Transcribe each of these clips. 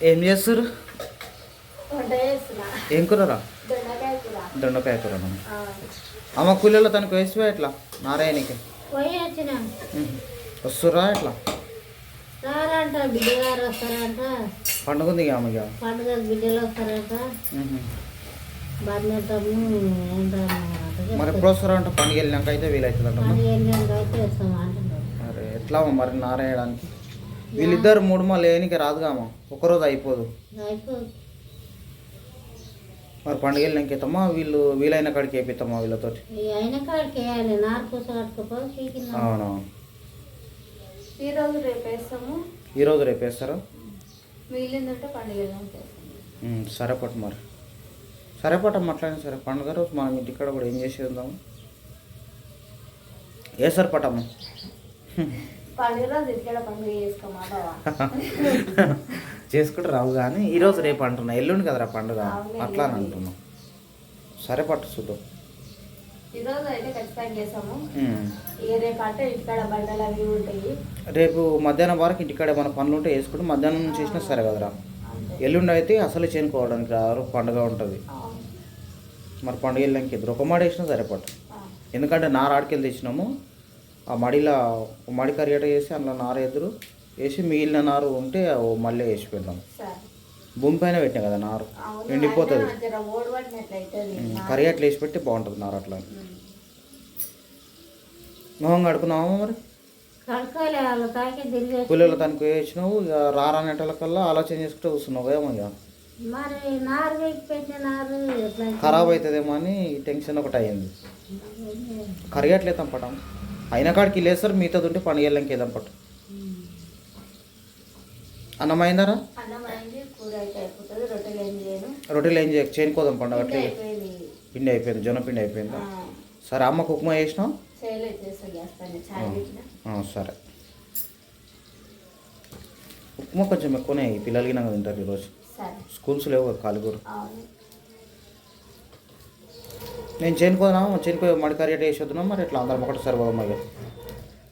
ఏం చేస్తారు ఏం కూరరా? దొండకాయ కూర. అమ్మ. కూలీలో తనకు వేసివా ఎట్లా? నారాయణకి. వస్తురా ఎట్లా వస్తారంట పండుగ ఆమె పండుగ బిడ్డలు వస్తారంట మరి ఎప్పుడు వస్తారా అంటే? పండుగ వెళ్ళినాక అయితే వీలవుతుందంట ఎట్లా మరి నారాయణానికి? వీళ్ళిద్దరు మూడు మా లేనికి రాదుగా అమ్మ. ఒకరోజు అయిపోదు. అయిపో మరి పండుగ వెళ్ళినాక అవుతామా వీళ్ళు వీలైన కాడికి వేపిస్తామా పీకిన అవునవును ఈరోజు రేపు వేస్తాము. ఈరోజు పండుగ సరే పట్టు మరి. సరే పట్టమ్మ అట్లానే సరే. పండుగ రోజు మనం ఇంటికాడ కూడా ఏం చేసి ఉందాము? ఏ సార్ పట్టమ్మ చేసుకుంటే రావు కానీ ఈరోజు రేపు అంటున్నా. ఎల్లుండి కదరా పండుగ? అట్లా అని అంటున్నాం. సరే పట్టు చూద్దాం. ఇక రేపు మధ్యాహ్నం వరకు ఇంటికాడ ఏమైనా పనులు ఉంటే వేసుకుంటే మధ్యాహ్నం నుంచి చేసినా సరే కదరా. ఎల్లుండి అయితే అసలు చేనుకోవడానికి రారు పండుగ ఉంటుంది. మరి పండుగ వెళ్ళాక ఇద్దరు ఒక మాడ వేసినా సరే పట్టు. ఎందుకంటే నార ఆడికెళ్ళి తెచ్చినాము. ఆ మడిలో మడి కరియట వేసి అందులో నార ఎదురు వేసి మిగిలిన నారు ఉంటే మళ్ళీ వేసి పెడదాం భూమి పైన పెట్టాం కదా నారు? ఎండిపోతుంది. అట్లా వేసి పెట్టి బాగుంటుంది నార అట్లా. మొహం కడుకున్నావా మరి? కూలీల తనకు వేసినావు ఇక రారానేటలకల్లా ఆలోచన చేసుకుంటే కూర్చున్నావు ఏమో ఇక. ఖరాబ్ అవుతుందేమో అని టెన్షన్ ఒకటి అయ్యింది. కర్రీ అట్లేతాం పటం. అయిన కాడికి లేస్తారు మిగతాది ఉంటే పండుగ వెళ్ళాక వేద్దాం పట్టు. అన్నం అయిందారా రొట్టెలు ఏం చేయ పండుగ పిండి అట్లే. పిండి అయిపోయింది. జొన్న పిండి అయిపోయింది? సరే అమ్మకు ఉప్మా చేసినావు? పైన సరే. ఉప్మా కొంచెం ఎక్కువనే పిల్లలకి నాకు తింటారు ఈరోజు. సరే. స్కూల్స్ లేవు కదా కాలిగూరు. నేను చేనుకోదాం చేనుకో మడి కర్రీ అట్లా వేసి వద్దునా మరి ఇట్లా అందరం ఒకటి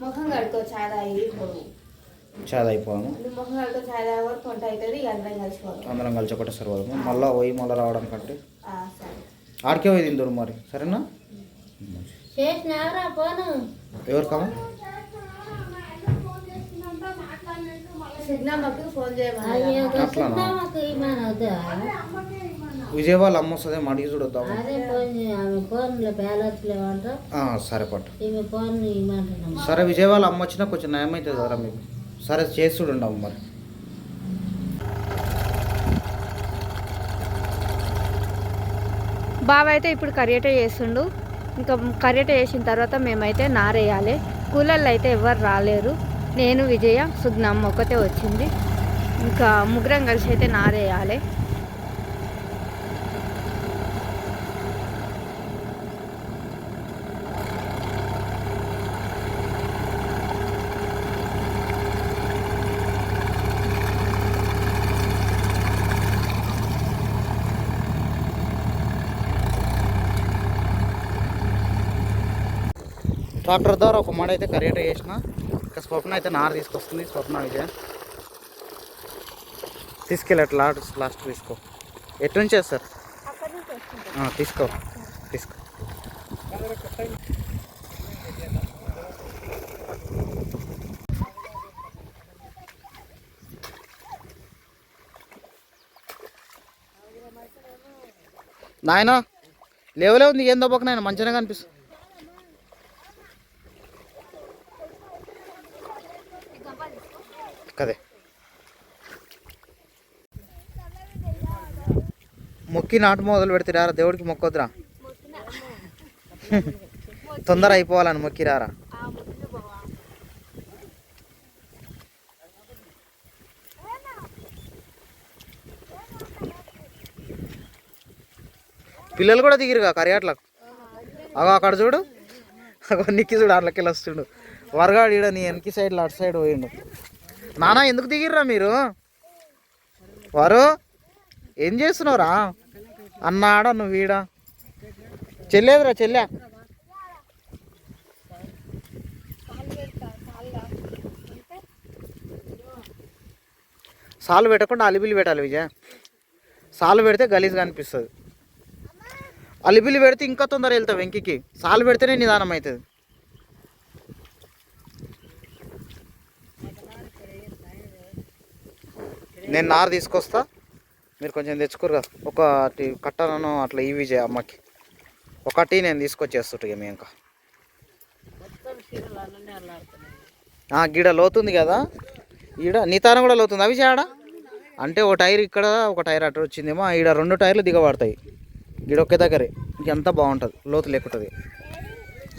ముఖం కడుకో చాయ్ తాగి ఇప్పుడు చాలా అయిపోదాము అందరం కలిసి ఒకటి సరిపోదాము? మళ్ళీ పోయి మళ్ళీ రావడం కంటే ఆ, సరే. ఆడికే పోయి తిందరు మరి సరేనా? చేయమని అయ్యో అట్లానా? విజయవాడ అమ్మ వస్తుంది మడికి చూడొద్దాము అదే ఫోన్ చే- ఆమె ఫోన్లో బ్యాలెన్స్ లేవంట ఆ, సరే పట్టు. సరే విజయవాడ అమ్మ వచ్చినా కొంచెం నయం అవుతుంది కదా మీకు. సరే చేసి చూడండి అమ్మ మరి. బావ అయితే ఇప్పుడు కరియట చేస్తుండు. ఇంకా కరియట చేసిన తర్వాత మేమైతే నారేయాలి. కూలర్లు అయితే ఎవరు రాలేరు. నేను విజయ సుగ్నమ్మ ఒకతే వచ్చింది. ఇంకా ముగ్గురం కలిసి అయితే నారేయాలి. ట్రాక్టర్ ద్వారా ఒక మడ అయితే కరేట వేసిన ఇంకా స్వప్న అయితే నార తీసుకొస్తుంది. స్వప్న అయితే తీసుకెళ్ళట్లా లాస్ట్ లాస్ట్ తీసుకో. ఎటు నుంచి సార్ తీసుకో. తీసుకో. నాయన లేవలే ఉంది ఏం దెబ్బకు నాయన మంచిగా కనిపిస్తుంది కదే మొక్కి నాటు మొదలు పెడతారా దేవుడికి మొక్కొద్దురా? తొందర అయిపోవాలని మొక్కిరారా? పిల్లలు కూడా దిగిరుగా కరియాట్లకు? అగో అక్కడ చూడు. అగో నిక్కి చూడు అట్లకి వస్తుండు. వరగాడు ఈడ నీ వెనక్కి సైడ్ అటు సైడ్ పోయిండు. నానా ఎందుకు దిగిర్రా మీరు? వారు ఏం చేస్తున్నావురా? అన్నాడ నువ్వు వీడ చెల్లేదురా చెల్లె. సాలు పెట్టకుండా అలిబిలి పెట్టాలి విజయ. సాలు పెడితే గలీజ్గా అనిపిస్తుంది. అలిబిలి పెడితే ఇంకా తొందర వెళ్తావు వెంకికి. సాలు పెడితేనే నిదానం అవుతుంది నేను నారు తీసుకొస్తా. మీరు కొంచెం తెచ్చుకోరు కదా ఒకటి కట్టనను అట్లా ఇవి చేయ అమ్మకి. ఒకటి నేను తీసుకొచ్చేస్తుంటా ఇక మీ ఇంకా ఆ, గిడ లోతుంది కదా. ఈడ నీతానం కూడా లోతుంది. అవి చేయడా అంటే ఒక టైర్ ఇక్కడ ఒక టైర్ అటు వచ్చిందేమో ఈడ రెండు టైర్లు దిగబడతాయి. గిడ ఒకే దగ్గరే. ఇంకంతా బాగుంటుంది. లోతు లేకుంటుంది.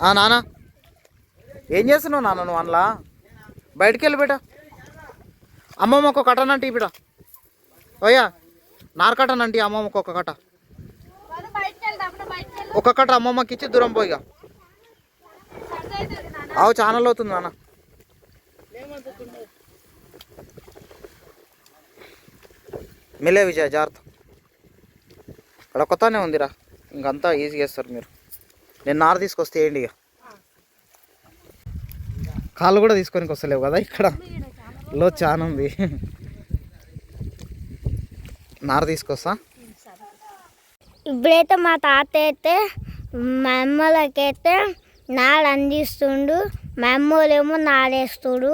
ఆ నాన్న ఏం చేస్తున్నావు నాన్న నువ్వు అందులో? బయటికి వెళ్ళి బిడ్డ అమ్మమ్మ ఒక కట్టనంటే బిడ ఓయ్యా నార్ కట్టనంటే అమ్మమ్మకి ఒక కట్ట. ఒక కట్ట అమ్మమ్మకి ఇచ్చి దూరం పోయిగా అవు ఛానల్ అవుతుంది నాన్న. మిలే విజయ్ జాగ్రత్త. అక్కడ కొత్తనే ఉందిరా. ఇంకంతా ఈజీ చేస్తారు మీరు. నేను నార తీసుకొస్తే ఏంటి ఇక? కాళ్ళు కూడా తీసుకొని వస్తలేవు కదా ఇక్కడ? లో చాలా ఉంది. నార తీసుకొస్తా. ఇప్పుడైతే మా తాత అయితే మా అమ్మలకైతే నాడు అందిస్తుండు. మా అమ్మోళ్ళేమో నాడేస్తుడు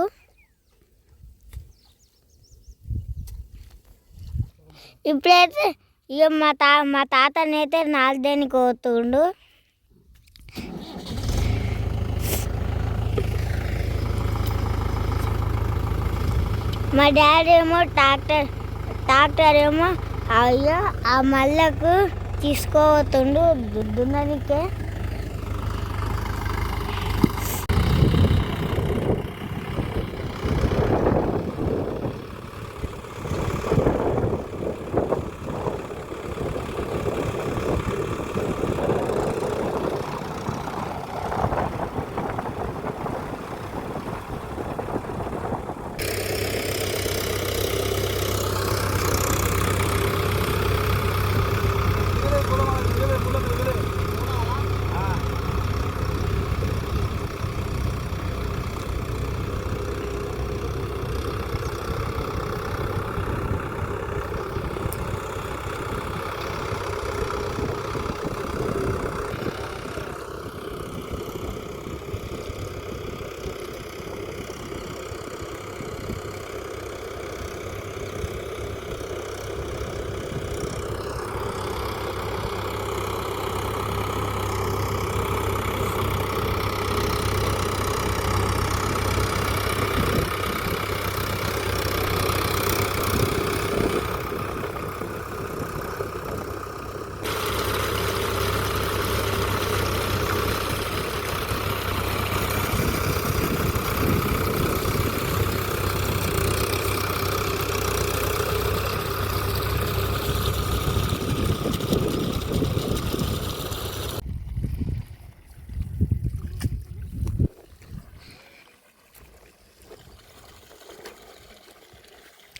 ఇప్పుడైతే ఇక మా తా మా తాతనైతే నాలుదేనికి పోతుండు? మా డాడీ ఏమో ట్రాక్టర్ డాక్టర్ ఏమో అయ్యో ఆ మల్లకు తీసుకోవతుండు దున్ననికే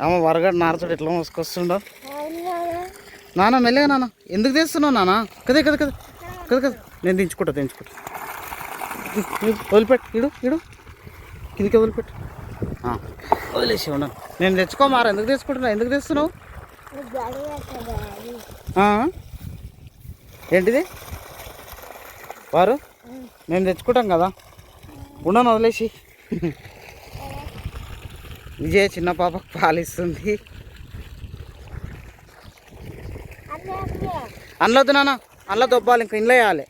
అమ్మ వరగడు నారతోడు ఎట్లా మోసుకొస్తుండో. నాన్న మెల్లగా నాన్న. ఎందుకు తెస్తున్నావు నాన్న? కదే కదా కదా. కదా కదా. నేను దించుకుంటా దించుకుంటా. వదిలిపెట్టు. ఇడు ఇడు. కిందికి వదిలిపెట్టు. వదిలేసి ఉన్నాను నేను తెచ్చుకోమారా ఎందుకు తెచ్చుకుంటున్నా? ఎందుకు తెస్తున్నావు? ఏంటిది? వారు? మేము తెచ్చుకుంటాం కదా. ఉండను వదిలేసి విజయ్ చిన్న పాపకు పాలిస్తుంది. అనలొద్దు నాన్న అందులో దొబ్బాలి ఇంకా ఇంట్లో వేయాలి.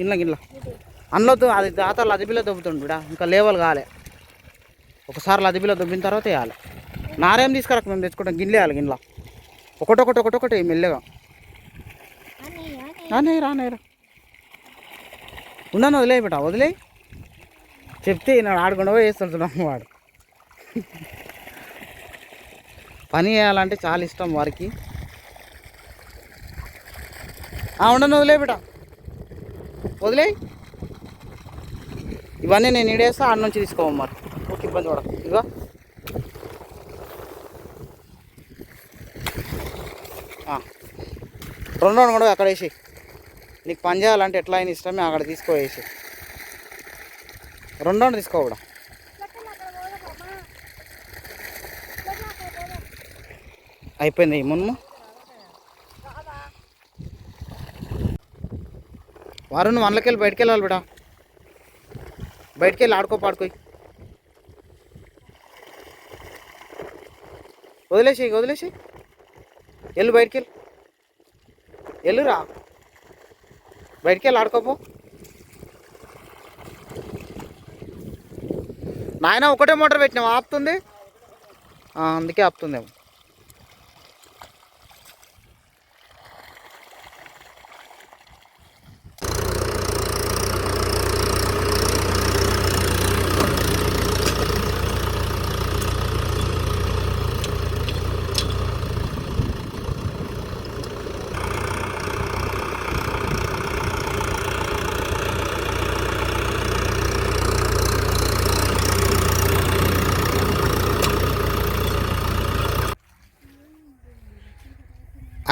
ఇంట్లో గిన్నె అనలొద్దు అది దాత లదిబిలో దొబ్బుతుండు బిడా ఇంకా లేవల్ కాలే. ఒకసారి లదిబిలో దొబ్బిన తర్వాత వేయాలి. నారేం తీసుకురాక మేము తెచ్చుకుంటాం గిన్నె వేయాలి గిన్నెలో ఒకటొకటి ఒకటొకటి మెల్లగా. రానే రానే రా. ఉన్నాను వదిలే బిడ్డ వదిలే చెప్తే నేను ఆడకుండా వేస్తుంటున్నాము వాడు పని చేయాలంటే చాలా ఇష్టం వారికి. ఉండను వదిలే బిడ వదిలే. ఇవన్నీ నేను ఇడేస్తా ఆడ నుంచి తీసుకోవాలి మరి. ఓకే ఇబ్బంది కూడా ఇదిగో. రెండు రెండు కూడా అక్కడ వేసి నీకు పని చేయాలంటే ఎట్లా అయినా ఇష్టమే అక్కడ తీసుకోవేసి రెండు రెండు తీసుకో అయిపోయింది. ఈ మున్ము వారు నువ్వు వెళ్ళి బయటికి వెళ్ళాలి బిడా. బయటికి వెళ్ళి ఆడుకో పాడుకో. వదిలేసి వదిలేసి వెళ్ళు బయటికి వెళ్ళి వెళ్ళురా బయటికి వెళ్ళి ఆడుకోపో నాయన ఒకటే మోటార్ పెట్టినావు? ఆపుతుంది? అందుకే ఆపుతుందేమో.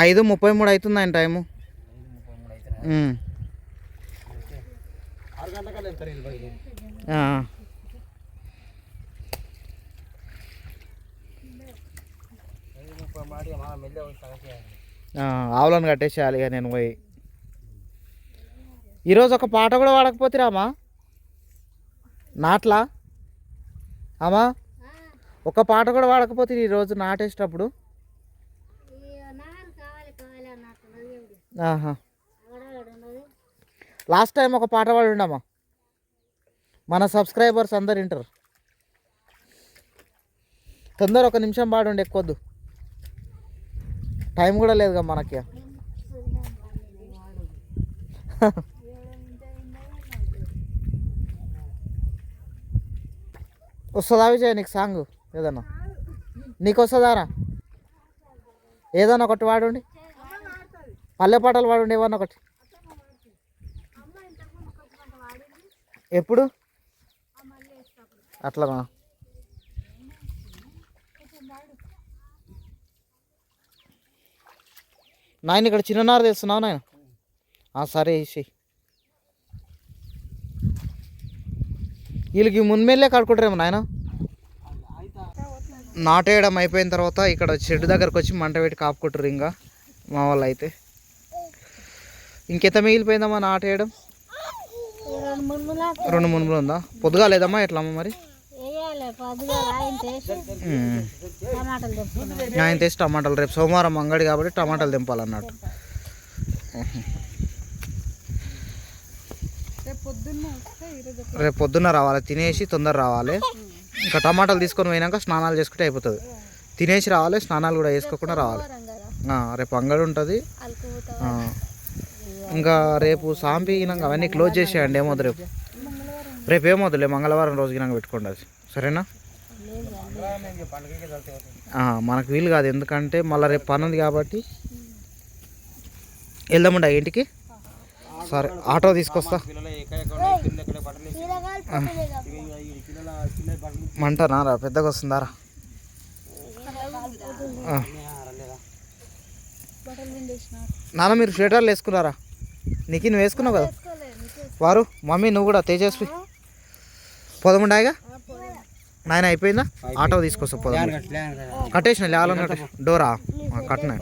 ఐదు ముప్పై మూడు అవుతుంది ఆయన టైము ఆవులను కట్టేసేయాలి ఇక నేను పోయి. ఈరోజు ఒక పాట కూడా పాడకపోతే రామా? నాట్లా? అమ్మా? ఒక పాట కూడా పాడకపోతే ఈరోజు నాటేసేటప్పుడు? లాస్ట్ టైం ఒక పాట పాడి ఉండమ్మా. మన సబ్స్క్రైబర్స్ అందరు వింటారు. తొందర ఒక నిమిషం పాడండి ఎక్కువద్దు. టైం కూడా లేదుగా మనకి. వస్తుందా విజయ్ నీకు సాంగ్ ఏదన్నా? నీకు వస్తుందారా ఏదన్నా ఒకటి వాడండి పల్లె పాటలు పాడండి ఏమన్నా ఒకటి. ఎప్పుడు? అట్లనా? నాయన ఇక్కడ చిన్ననారు తెస్తున్నావు నాయన? సరే వేసి వీళ్ళకి మున్మెల్లే కడుకుంటారేమో నాయన? నాటేయడం అయిపోయిన తర్వాత ఇక్కడ చెట్టు దగ్గరకు వచ్చి మంట పెట్టి కాపుకుంటారు ఇంకా మా వాళ్ళు అయితే ఇంకెంత మిగిలిపోయిందమ్మా నాటేయడం? రెండు మునుములు ఉందా? పొద్దుగా లేదమ్మా ఎట్లమ్మా మరి? వేయాలి పొద్దుగా ఆయన తెచ్చి టమాటాలు రేపు సోమవారం అంగడి కాబట్టి టమాటాలు దింపాలన్నట్టు రేపు పొద్దున్న రావాలి తినేసి తొందర రావాలి. ఇంకా టమాటాలు తీసుకొని పోయినాక స్నానాలు చేసుకుంటే అయిపోతుంది. తినేసి రావాలి స్నానాలు కూడా వేసుకోకుండా రావాలి. రేపు అంగడి ఉంటుంది. ఇంకా రేపు సాంపి ఇనాక అవన్నీ క్లోజ్ చేసేయండి ఏమొద్దు రేపు. రేపు ఏమొద్దులే మంగళవారం రోజు ఇనాక పెట్టుకోండి అది. సరేనా? మనకు వీలు కాదు ఎందుకంటే మళ్ళీ రేపు పని ఉంది కాబట్టి. వెళ్దామండి ఆ ఇంటికి. సరే ఆటో తీసుకొస్తా. ఆ. మంటనా? రా పెద్దగా వస్తుందారా నాన్న మీరు స్వెటర్లు వేసుకున్నారా? నీకు నువ్వు వేసుకున్నావు కదా? వారు మమ్మీ నువ్వు కూడా తేజస్వి. పోదముండాయిగా? నాయన అయిపోయిందా? ఆటో తీసుకొస్తా పోదాం. కట్టేసిన లేవాలని కట్టేసి డోరా? కట్టినా.